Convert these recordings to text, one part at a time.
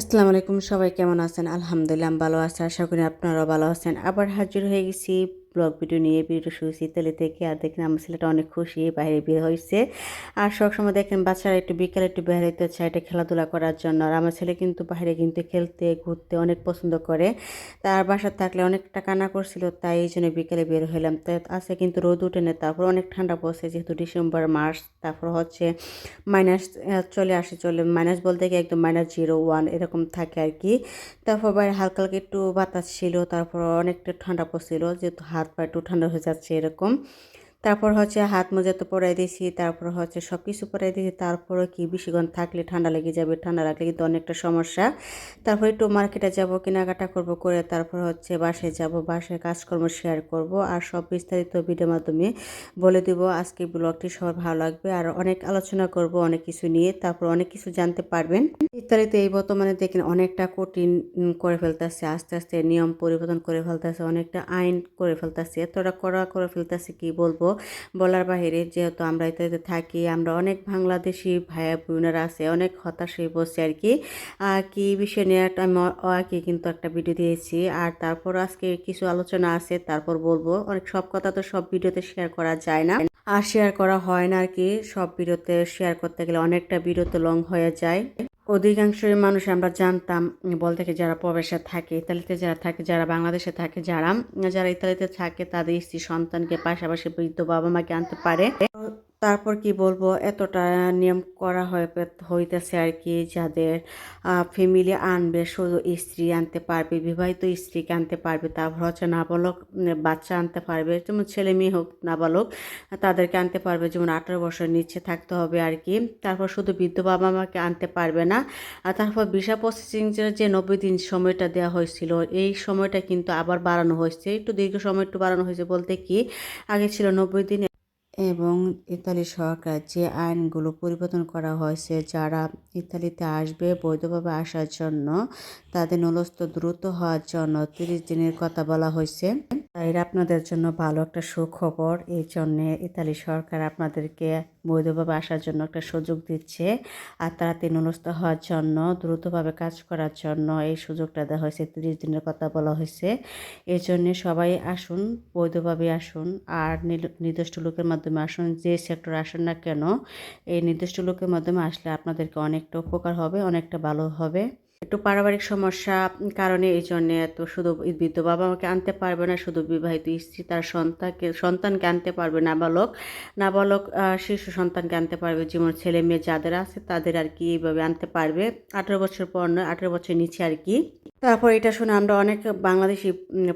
আসসালামু আলাইকুম, সবাই কেমন আছেন? আলহামদুলিল্লাহ ভালো আছি, আশা করি আপনারাও ভালো আছেন। আবার হাজির হয়ে গেছি ব্লগ ভিডিও নিয়ে ভিডিও শুয়েছি ইতালি থেকে। আর দেখেন আমার ছেলেটা অনেক খুশি বাইরে বের হয়েছে। আর সবসময় দেখেন বাচ্চারা একটু বিকালে একটু বেরোতে চায় এটা খেলাধুলা করার জন্য। আর আমার ছেলে কিন্তু বাইরে কিন্তু খেলতে, ঘুরতে অনেক পছন্দ করে। তার বাসা থাকলে অনেকটা কান্না করছিল, তাই এই জন্য বিকেলে বের হইলাম। তো আছে কিন্তু রোদ উঠে না, তারপর অনেক ঠান্ডা পড়ছে, যেহেতু ডিসেম্বর মাস তারপর হচ্ছে মাইনাস চলে আসে, চলে মাইনাস বলতে গিয়ে একদম মাইনাস জিরো ওয়ান এরকম থাকে আর কি। তারপর বাইরে হালকা হালকা একটু বাতাস ছিল, তারপর অনেকটা ঠান্ডা পড়ছিল, যেহেতু হাত পা একটু ঠান্ডা হয়ে যাচ্ছে এরকম। তারপর হচ্ছে হাত মোজা তো পরাই দিয়েছি, তারপর হচ্ছে সব কিছু পরাই দিয়েছি তারপরে কি বেশিক্ষণ থাকলে ঠান্ডা লেগে যাবে, ঠান্ডা লাগলে কিন্তু অনেকটা সমস্যা। তারপর একটু মার্কেটে যাব, কেনাকাটা করব করে তারপর হচ্ছে বাসায় যাব, বাসায় কাজকর্ম শেয়ার করব আর সব বিস্তারিত ভিডিওর মাধ্যমে বলে দিব আজকে ব্লগটি সবার ভালো লাগবে আর অনেক আলোচনা করব, অনেক কিছু নিয়ে, তারপর অনেক কিছু জানতে পারবেন। ইত্যাদিতে এই বর্তমানে দেখেন অনেকটা কঠিন করে ফেলতেছে, আস্তে আস্তে নিয়ম পরিবর্তন করে ফেলতেছে, অনেকটা আইন করে ফেলতেছে, এতটা কড়া করে ফেলতেছে কি বলব? বলার বাহিরে যেহেতু আমরা ইত্যাদিতে থাকি, আমরা অনেক বাংলাদেশি ভাইয়া বোনেরা আছে, অনেক হতাশ হয়ে বসছে আর কি। কি বিষয় নিয়ে একটা কি কিন্তু একটা ভিডিও দিয়েছি। আর তারপর আজকে কিছু আলোচনা আছে, তারপর বলব। অনেক সব কথা তো সব ভিডিওতে শেয়ার করা যায় না। আর শেয়ার করা হয় না আর কি, সব ভিডিওতে শেয়ার করতে গেলে অনেকটা ভিডিওতে লং হয়ে যায়। অধিকাংশ মানুষ আমরা জানতাম, বল থেকে যারা প্রবেশে থাকে, ইতালিতে যারা থাকে, যারা বাংলাদেশে থাকে, যারা যারা ইতালিতে থাকে, তাদের স্ত্রী সন্তানকে পাশাপাশি বৃদ্ধ বাবা মাকে আনতে পারে। তারপর কি বলব, এতটা নিয়ম করা হয়ে হইতেছে আর কি যাদের ফ্যামিলি আনবে, শুধু স্ত্রী আনতে পারবে, বিবাহিত স্ত্রীকে আনতে পারবে, তারপর হচ্ছে নাবালক বাচ্চা আনতে পারবে, যেমন ছেলে মেয়ে হোক, নাবালক, তাদেরকে আনতে পারবে, যেমন আঠারো বছর নিচে থাকতে হবে আর কি তারপর শুধু বৃদ্ধ বাবা মাকে আনতে পারবে না, আর তারপর ভিসা প্রসেসিং যে নব্বই দিন সময়টা দেওয়া হয়েছিল, এই সময়টা কিন্তু আবার বাড়ানো হয়েছে, একটু দীর্ঘ সময় একটু বাড়ানো হয়েছে বলতে কি, আগে ছিল নব্বই দিন এবং ইতালি সরকার যে আইনগুলো পরিবর্তন করা হয়েছে, যারা ইতালিতে আসবে বৈধভাবে আসার জন্য, তাদের নলস্ত দ্রুত হওয়ার জন্য তিরিশ দিনের কথা বলা হয়েছে। তাই আপনাদের জন্য ভালো একটা সুখবর। এই জন্যে ইতালি সরকার আপনাদেরকে বৈধভাবে আসার জন্য একটা সুযোগ দিচ্ছে আর তাড়াতাড়ি নলস্ত হওয়ার জন্য, দ্রুতভাবে কাজ করার জন্য এই সুযোগটা দেওয়া হয়েছে। তিরিশ দিনের কথা বলা হয়েছে। এই জন্যে সবাই আসুন, বৈধভাবে আসুন আর নির্দিষ্ট লোকের মাধ্যমে আসুন। যে সেক্টর আসুন না কেন, এই নির্দিষ্ট লোকের মাধ্যমে আসলে আপনাদেরকে অনেকটা উপকার হবে, অনেকটা ভালো হবে। একটু পারিবারিক সমস্যা কারণে এই জন্যে এত শুধু বৃদ্ধ বাবা আমাকে আনতে পারবে না শুধু বিবাহিত স্ত্রী তার সন্তানকে সন্তানকে আনতে পারবে নাবালক নাবালক শিশু সন্তানকে আনতে পারবে। যেমন ছেলে মেয়ে যাদের আছে তাদের আর কি এইভাবে আনতে পারবে। আঠেরো বছর পর নয়, আঠেরো বছর নিচে আর কি। তারপর এটা শুনে আমরা অনেক বাংলাদেশি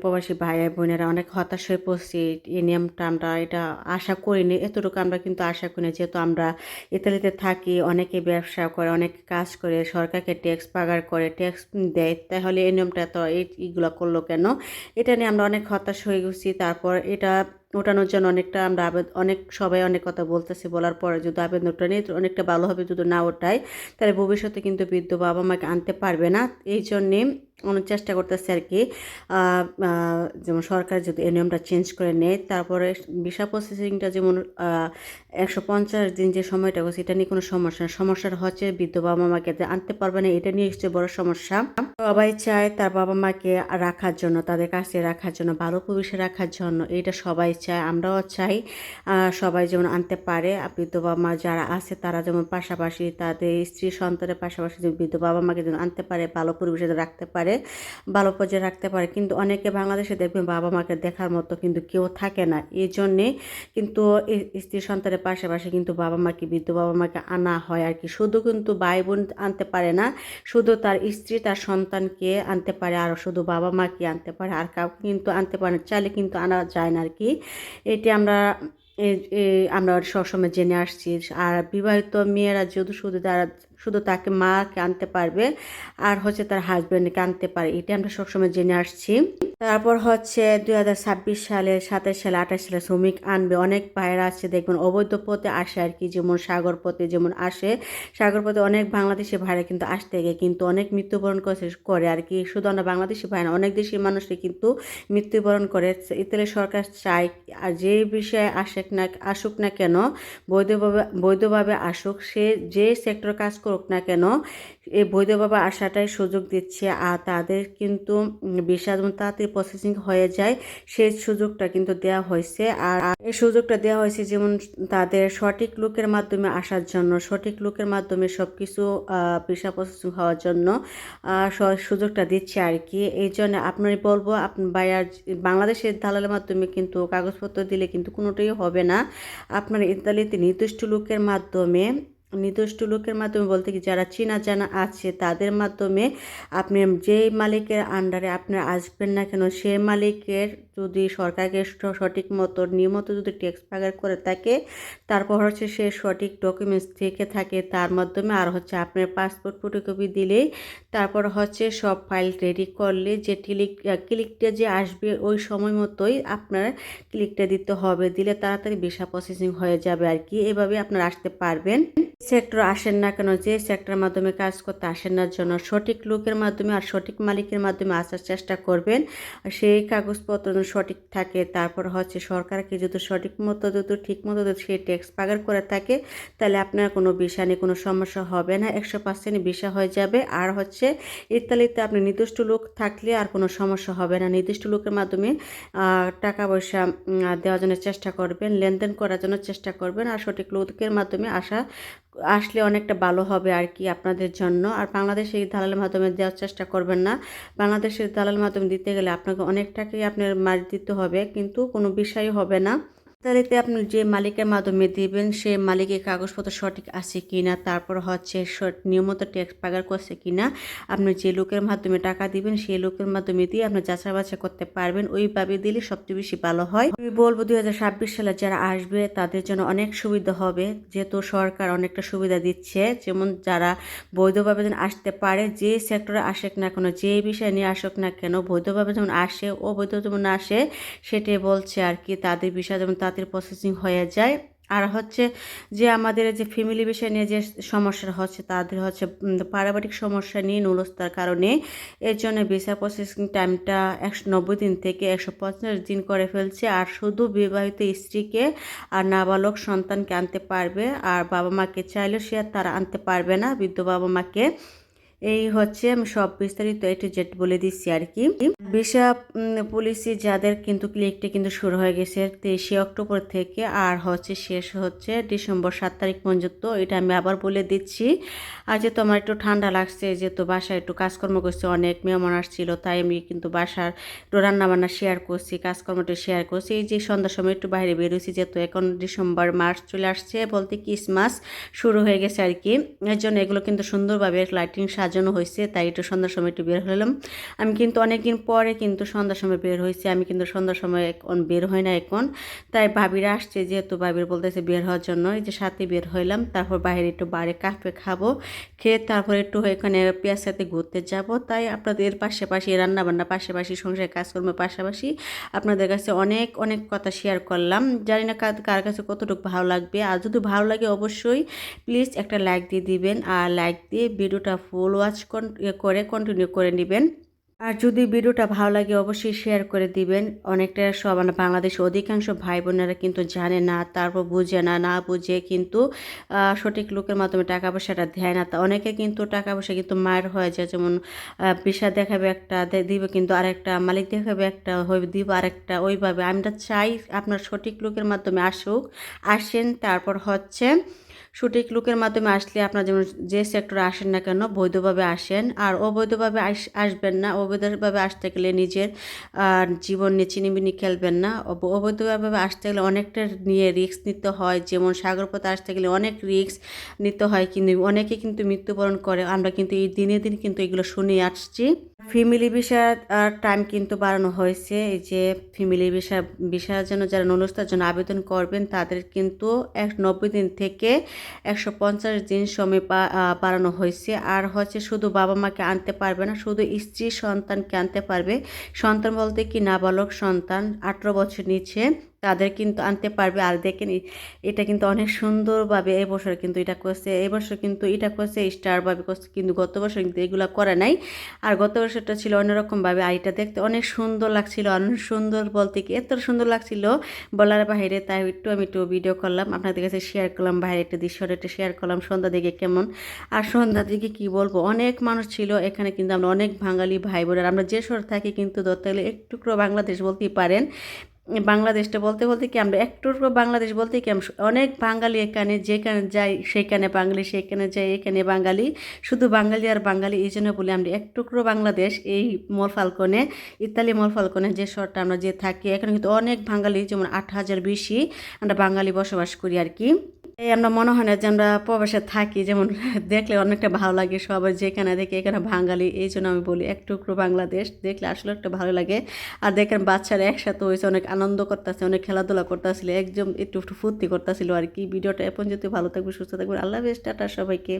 প্রবাসী ভাই বোনেরা অনেক হতাশ হয়ে পড়ছি। এই নিয়মটা আমরা এটা আশা করিনি। এতটুকু আমরা কিন্তু আশা করিনি। যেহেতু আমরা ইতালিতে থাকি, অনেকে ব্যবসা করে, অনেক কাজ করে, সরকারকে ট্যাক্স পাগার করে ট্যাক্স দেয়, তাহলে এই নিয়মটা তো এইগুলো করল কেন? এটা নিয়ে আমরা অনেক হতাশ হয়ে গেছি। তারপর এটা ওঠানোর জন্য অনেকটা আমরা আবেদ অনেক সবাই অনেক কথা বলতেছি, বলার পরে যদি আবেদনটা নিই তো অনেকটা ভালো হবে যদি না ওঠায়, তাহলে ভবিষ্যতে কিন্তু বৃদ্ধ বাবা মাকে আনতে পারবে না। এই জন্যে অনেক চেষ্টা করতেছে আর কি যেমন সরকার যদি এই নিয়মটা চেঞ্জ করে নেয়, তারপরে ভিসা প্রসেসিংটা যেমন একশো পঞ্চাশ দিন যে সময়টা হচ্ছে এটা নিয়ে কোনো সমস্যা না। সমস্যাটা হচ্ছে বৃদ্ধ বাবা মাকে আনতে পারবে না, এটা নিয়ে হচ্ছে বড় সমস্যা। সবাই চায় তার বাবা মাকে রাখার জন্য, তাদের কাছে রাখার জন্য, ভালো পরিবেশে রাখার জন্য এটা সবাই চায়, আমরাও চাই সবাই যেমন আনতে পারে। বৃদ্ধ বাবা মা যারা আছে, তারা যেমন পাশাপাশি তাদের স্ত্রী সন্তানের পাশাপাশি যে বৃদ্ধ বাবা মাকে যেন আনতে পারে, ভালো পরিবেশে রাখতে পারে, ভালো পর্যায়ে রাখতে পারে। কিন্তু অনেকে বাংলাদেশে দেখবেন বাবা মাকে দেখার মতো কিন্তু কেউ থাকে না। এই জন্যে কিন্তু স্ত্রী সন্তানের পাশাপাশি কিন্তু বাবা মাকে বৃদ্ধ বাবা মাকে আনা হয় আর কি। শুধু কিন্তু ভাই বোন আনতে পারে না, শুধু তার স্ত্রী, তার সন্তানকে আনতে পারে, আর শুধু বাবা মাকে আনতে পারে, আর কাউকে কিন্তু আনতে পারে না, চাইলে কিন্তু আনা যায় না আর কি। এটি আমরা আমরা সবসময় জেনে আসছি। আর বিবাহিত মেয়েরা যদি শুধু তারা শুধু তাকে মাকে আনতে পারবে আর হচ্ছে তার হাজব্যান্ডকে আনতে পারে। এটা আমরা সবসময় জেনে আসছি। তারপর হচ্ছে দুই হাজার ছাব্বিশ সালে, সাতাশ সালে, আঠাশ সালে শ্রমিক আনবে। অনেক বাইরে আছে, দেখবেন অবৈধ পথে আসে আর কি, যেমন সাগর পথে যেমন আসে। সাগর পথে অনেক বাংলাদেশি ভাইরা কিন্তু আসতে গিয়ে কিন্তু অনেক মৃত্যুবরণ করে করে আর কি। শুধু আমরা বাংলাদেশি ভাই না, অনেক দেশের মানুষই কিন্তু মৃত্যুবরণ করে ইতালি সরকার চায় আর যে বিষয়ে আসুক না আসুক না কেন, বৈধভাবে বৈধভাবে আসুক, সে যে সেক্টর কাজ করুক না কেন এই বৈধভাবে আসাটাই সুযোগ দিচ্ছে। আর তাদের কিন্তু ভিসা যেমন তাড়াতাড়ি প্রসেসিং হয়ে যায় সেই সুযোগটা কিন্তু দেওয়া হয়েছে। আর এই সুযোগটা দেওয়া হয়েছে যেমন তাদের সঠিক লোকের মাধ্যমে আসার জন্য, সঠিক লোকের মাধ্যমে সব কিছু ভিসা প্রসেসিং হওয়ার জন্য সুযোগটা দিচ্ছে আর কি। এই জন্য আপনারই বলব, আপনি বাইয়ার বাংলাদেশের দালালের মাধ্যমে কিন্তু কাগজপত্র দিলে কিন্তু কোনোটাই হবে না। আপনার ইতালিতে নির্দিষ্ট লোকের মাধ্যমে নির্দিষ্ট লোকের মাধ্যমে বলতে কি, যারা চেনা জানা আছে, তাদের মাধ্যমে আপনি যেই মালিকের আন্ডারে আপনি আসবেন না কেন, সে মালিকের যদি সরকারকে সঠিক মতো নিয়মিত যদি ট্যাক্স পাগার করে থাকে, তারপর হচ্ছে সে সঠিক ডকুমেন্টস থেকে থাকে, তার মাধ্যমে আর হচ্ছে আপনার পাসপোর্ট ফটোকপি দিলেই তারপর হচ্ছে সব ফাইল রেডি করলে যে ক্লিক ক্লিকটা যে আসবে, ওই সময় মতোই আপনার ক্লিকটা দিতে হবে, দিলে তাড়াতাড়ি ভিসা প্রসেসিং হয়ে যাবে আর কি, এভাবে আপনারা আসতে পারবেন। সেক্টর আসেন না কেন? যে সেক্টরের মাধ্যমে কাজ করতে আসেন না জন্য সঠিক লোকের মাধ্যমে আর সঠিক মালিকের মাধ্যমে আসার চেষ্টা করবেন। সেই কাগজপত্র সঠিক থাকে, তারপর হচ্ছে সরকারকে যদি সঠিক মতো যদি ঠিক মতো যদি সেই ট্যাক্স পাগার করে থাকে, তাহলে আপনার কোনো বিষা নিয়ে কোনো সমস্যা হবে না। একশো পার্সেন্ট বিষা হয়ে যাবে। আর হচ্ছে ইত্যাদিতে আপনি নির্দিষ্ট লোক থাকলে আর কোনো সমস্যা হবে না। নির্দিষ্ট লোকের মাধ্যমে টাকা পয়সা দেওয়ার জন্য চেষ্টা করবেন, লেনদেন করার জন্য চেষ্টা করবেন। আর সঠিক লোকের মাধ্যমে আসা আসলে অনেকটা ভালো হবে আর কি আপনাদের জন্য। আর বাংলাদেশে এই দালালের মাধ্যমে দেওয়ার চেষ্টা করবেন না। বাংলাদেশের দালালের মাধ্যমে দিতে গেলে আপনাকে অনেক টাকাই আপনার মার দিতে হবে, কিন্তু কোনো বিষয় হবে না। তাহলেতে আপনি যে মালিকের মাধ্যমে দিবেন, সে মালিকের কাগজপত্র সঠিক আছে কি না তারপর হচ্ছে নিয়মিত ট্যাক্স পাগার করছে কি না আপনি যে লোকের মাধ্যমে টাকা দিবেন, সেই লোকের মাধ্যমে দিয়ে আপনি যাচাই বাছাই করতে পারবেন। ওইভাবে দিলে সবচেয়ে বেশি ভালো হয়। আমি বলব দুই হাজার ছাব্বিশ সালে যারা আসবে, তাদের জন্য অনেক সুবিধা হবে। যেহেতু সরকার অনেকটা সুবিধা দিচ্ছে, যেমন যারা বৈধভাবে যেন আসতে পারে, যে সেক্টরে আসেক না কেন, যে বিষয় নিয়ে আসুক না কেন, বৈধভাবে যেমন আসে ও বৈধ যেমন আসে, সেটাই বলছে আর কি। তাদের বিষয় যেমন তাদের প্রসেসিং হয়ে যায়। আর হচ্ছে যে আমাদের যে ফ্যামিলি বিষয় নিয়ে যে সমস্যা হচ্ছে, তাদের হচ্ছে পারিবারিক সমস্যা নিয়ে নুলস্তার কারণে এর জন্য ভিসা প্রসেসিং টাইমটা একশো নব্বই দিন থেকে একশো পঞ্চাশ দিন করে ফেলছে। আর শুধু বিবাহিত স্ত্রীকে আর নাবালক সন্তানকে আনতে পারবে, আর বাবা মাকে চাইলেও সে তারা আনতে পারবে না, বৃদ্ধ বাবা মাকে এই হচ্ছে আমি সব বিস্তারিত একটু জেট বলে দিচ্ছি আর কি। ভিসা পলিসি যাদের কিন্তু ক্লিকটা কিন্তু শুরু হয়ে গেছে তেইশে অক্টোবর থেকে আর হচ্ছে শেষ হচ্ছে ডিসেম্বর সাত তারিখ পর্যন্ত, এটা আমি আবার বলে দিচ্ছি। আর যেহেতু আমার একটু ঠান্ডা লাগছে, যেহেতু বাসায় একটু কাজকর্ম করছি, অনেক মেহমান আসছিল, তাই আমি কিন্তু বাসার একটু রান্নাবান্না শেয়ার করছি কাজকর্মটা শেয়ার করছি। এই যে সন্ধ্যার সময় একটু বাইরে বেরোছি যেহেতু এখন ডিসেম্বর মার্চ চলে আসছে, বলতে ক্রিসমাস শুরু হয়ে গেছে আর কি। এর জন্য এগুলো কিন্তু সুন্দরভাবে লাইটিং সাজানো হয়েছে, তাই একটু সন্ধ্যার সময় একটু বের হলাম। আমি কিন্তু অনেক দিন পরে কিন্তু সন্ধ্যার সময় বের হয়েছি, আমি কিন্তু সন্ধ্যার সময় এখন বের হয় না এখন। তাই ভাবিরা আসছে, যেহেতু ভাবির বলতেছে বের হওয়ার জন্য, এই যে সাথে বের হইলাম, তারপর বাইরে একটু বাইরে কাফে খাব, খেয়ে তারপর একটু এখানে পেঁয়াজ সাথে ঘুরতে যাব। তাই আপনাদের পাশাপাশি রান্নাবান্না পাশাপাশি সংসার কাজকর্মের পাশাপাশি আপনাদের কাছে অনেক অনেক কথা শেয়ার করলাম। জানি না কার কাছে কতটুকু ভালো লাগবে। আর যদি ভালো লাগে অবশ্যই প্লিজ একটা লাইক দিয়ে দিবেন। আর লাইক দিয়ে ভিডিওটা ফুল ওয়াচ করে কন্টিনিউ করে নেবেন। আর যদি ভিডিওটা ভালো লাগে, অবশ্যই শেয়ার করে দিবেন। অনেকটা সব বাংলাদেশের অধিকাংশ ভাই বোনেরা কিন্তু জানে না, তারপর বুঝে না না বুঝে কিন্তু সঠিক লোকের মাধ্যমে টাকা পয়সাটা দেয় না। তা অনেকে কিন্তু টাকা পয়সা কিন্তু মায়ের হয়ে যায়, যেমন বিষা দেখাবে একটা দিবে কিন্তু আরেকটা, মালিক দেখাবে একটা হইবে দিব আরেকটা, ওইভাবে। আমরা চাই আপনার সঠিক লোকের মাধ্যমে আসুক, আসেন, তারপর হচ্ছে সঠিক লোকের মাধ্যমে আসলে আপনার যেমন যে সেক্টরে আসেন না কেন, বৈধভাবে আসেন। আর অবৈধভাবে আসবেন না। অবৈধভাবে আসতে গেলে নিজের জীবন নিয়ে চিনিমিনি খেলবেন না। অবৈধভাবে আসতে গেলে অনেকটা নিয়ে রিস্ক নিতে হয়। যেমন সাগর পথে আসতে গেলে অনেক রিস্ক নিতে হয়। কিন্তু অনেকে কিন্তু মৃত্যুবরণ করে। আমরা কিন্তু এই দিনে দিন কিন্তু এগুলো শুনে আসছি। ফ্যামিলি ভিসার টাইম কিন্তু বাড়ানো হয়েছে। এই যে ফ্যামিলি ভিসা, ভিসার জন্য যারা নলস্তার জন্য আবেদন করবেন, তাদের কিন্তু এক নব্বই দিন থেকে একশো পঞ্চাশ দিন সময় বাড়ানো হয়েছে। আর হচ্ছে শুধু বাবা মাকে আনতে পারবে না, শুধু স্ত্রী সন্তানকে আনতে পারবে। সন্তান বলতে কি নাবালক সন্তান, আঠেরো বছর নিচে তাদের কিন্তু আনতে পারবে। আর দেখেন এটা কিন্তু অনেক সুন্দরভাবে এবছর কিন্তু এটা করছে। এবছর কিন্তু এটা করছে, স্টারভাবে করছে। কিন্তু গত বছর কিন্তু এগুলো করে নাই। আর গত বছরটা ছিল অন্যরকমভাবে। আর এটা দেখতে অনেক সুন্দর লাগছিল। অনেক সুন্দর বলতে কি এত সুন্দর লাগছিল বলার বাইরে। তাই একটু আমি একটু ভিডিও করলাম। আপনাদের কাছে শেয়ার করলাম। বাইরে একটা দৃশ্যটা একটু শেয়ার করলাম। সন্ধ্যা দিকে কেমন? আর সন্ধ্যার দিকে কি বলব? অনেক মানুষ ছিল। এখানে কিন্তু আমরা অনেক বাঙালি ভাই বোনের আমরা যে শহর থাকি কিন্তু ধরতে গেলে একটু বাংলাদেশ বলতেই পারেন। বাংলাদেশটা বলতে বলতে কি আমরা একটু বাংলাদেশ বলতে কি অনেক বাঙালি এখানে, যেখানে যাই সেখানে বাঙালি, সেখানে যাই এখানে বাঙালি। শুধু বাঙালি আর বাঙালি এই জন্য বলি আমরা একটুকরো বাংলাদেশ, এই মল ফালকনে, ইতালি মল ফালকনে যে শহরটা আমরা যে থাকি, এখানে কিন্তু অনেক বাঙালি, যেমন আট হাজার বেশি আমরা বাঙালি বসবাস করি আর কি। এই আমরা মনে হয় না যে আমরা প্রবাসে থাকি, যেমন দেখলে অনেকটা ভালো লাগে সবাই যেখানে দেখে এখানে বাঙালি, এই জন্য আমি বলি এক টুকরো বাংলাদেশ দেখলে আসলে একটা ভালো লাগে। আর দেখেন বাচ্চারা একসাথে হয়েছে, অনেক আনন্দ করতেছে, অনেক খেলাধুলা করতেছিল, একদম একটু একটু ফুর্তি করতেছিল আর কি। ভিডিওটা এখন যদি ভালো থাকবে সুস্থ থাকবে আল্লাহ বেশ টাটা সবাইকে।